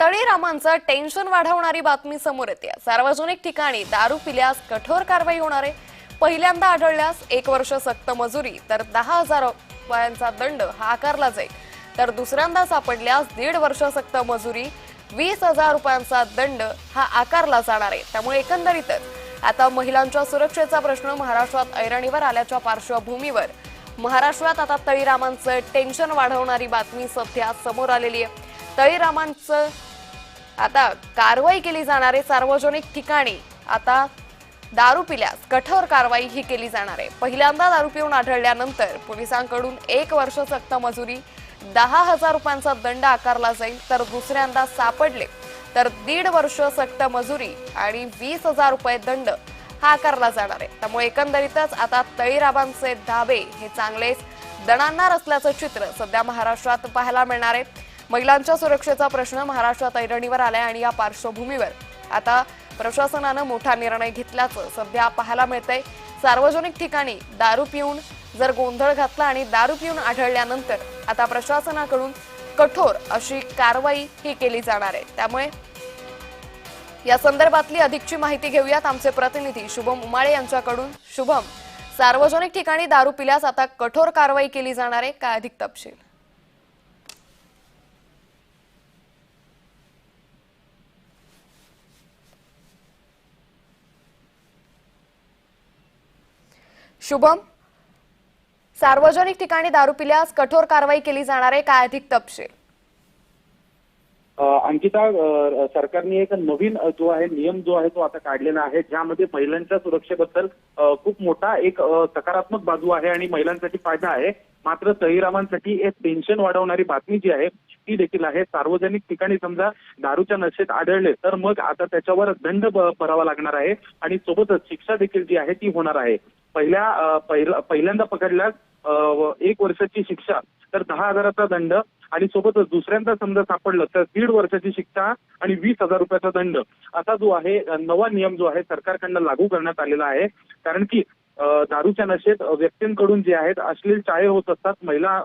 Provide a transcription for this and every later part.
तळीरामांचं tension वाढवणारी बातमी समोर येते. सार्वजनिक ठिकाणी दारू पिल्यास कठोर कारवाई होणार आहे. पहिल्यांदा आढळल्यास एक वर्ष सक्त मजुरी तर दहा हजार रुपयांचा दंड हा आकारला जाईल. तर दुसऱ्यांदा सापडल्यास दीड वर्ष सक्त मजुरी वीस हजार रुपयांचा दंड हा आकारला जाणार आहे. त्यामुळे एकंदरीतच आता महिलांच्या सुरक्षेचा प्रश्न महाराष्ट्रात ऐरणीवर आल्याच्या पार्श्वभूमीवर महाराष्ट्रात आता तळीरामांचं टेन्शन वाढवणारी बातमी सध्या समोर आलेली आहे. तळीरामांचं आता कारवाई केली जाणारे सार्वजनिक ठिकाणी. आता दारू पिल्यास कठोर कारवाई ही केली जाणार आहे. पहिल्यांदा दारू पिऊन आढळल्यानंतर पोलिसांकडून एक वर्ष सक्त मजुरी दहा हजार रुपयांचा दंड आकारला जाईल तर दुसऱ्यांदा सापडले तर दीड वर्ष सक्त मजुरी आणि वीस हजार रुपये दंड हा आकारला जाणार आहे. त्यामुळे एकंदरीतच आता तळीराबांचे धाबे हे चांगलेच दणांणार असल्याचं चित्र सध्या महाराष्ट्रात पाहायला मिळणार आहे. महिलांच्या सुरक्षेचा प्रश्न महाराष्ट्रात ऐरणीवर आलाय आणि या पार्श्वभूमीवर आता प्रशासनानं मोठा निर्णय घेतल्याचं सध्या पाहायला मिळतंय. सार्वजनिक ठिकाणी दारू पिऊन जर गोंधळ घातला आणि दारू पिऊन आढळल्यानंतर आता प्रशासनाकडून कठोर अशी कारवाई ही केली जाणार आहे. त्यामुळे या संदर्भातली अधिकची माहिती घेऊयात आमचे प्रतिनिधी शुभम उमाळे यांच्याकडून. शुभम सार्वजनिक ठिकाणी दारू पिल्यास आता कठोर कारवाई केली जाणार आहे. काय अधिक तपशील? शुभम. सार्वजनिक ठिकाणी दारू पिल्यास कठोर कारवाई केली जाणार आहे काय अधिक तपशील? अंकिता सरकारने एक नवीन जो आहे नियम जो आहे तो आता काढलेला आहे ज्यामध्ये महिलांच्या सुरक्षेबद्दल खूप मोठा एक सकारात्मक बाजू आहे आणि महिलांसाठी फायदा आहे. मात्र तहिरामांसाठी एक टेन्शन वाढवणारी बातमी जी आहे ती देखील आहे. सार्वजनिक ठिकाणी समजा दारूच्या नशेत आढळले तर मग आता त्याच्यावर दंड भरावा लागणार आहे आणि सोबतच शिक्षा देखील जी आहे ती होणार आहे. पहिल्या पहिला- पहिल्यांदा पकडल्यास एक वर्षाची शिक्षा तर दहा हजाराचा दंड आणि सोबतच दुसऱ्यांदा समजा सापडलं तर दीड वर्षाची शिक्षा आणि वीस हजार रुपयाचा दंड. असा जो आहे नवा नियम जो आहे सरकारकडनं लागू करण्यात आलेला आहे. कारण की दारूच्या नशेत व्यक्तींकडून जे आहेत अश्लील चाळे होत असतात. महिला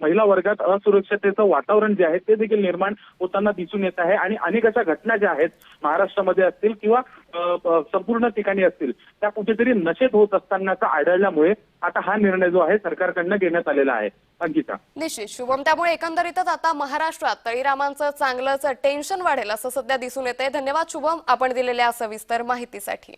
महिला वर्गात असुरक्षतेचं वातावरण जे आहे ते देखील निर्माण होताना दिसून येत आहे. आणि अनेक अशा घटना ज्या आहेत महाराष्ट्रामध्ये असतील किंवा संपूर्ण ठिकाणी असतील त्या कुठेतरी नशेत होत असतानाचा आढळल्यामुळे आता हा निर्णय जो आहे सरकारकडनं घेण्यात आलेला आहे. अंकिता. निश्चित. शुभम त्यामुळे एकंदरीतच आता महाराष्ट्रात तळीरामांचं चांगलंच टेन्शन वाढेल असं सध्या दिसून येतंय. धन्यवाद शुभम आपण दिलेल्या सविस्तर माहितीसाठी.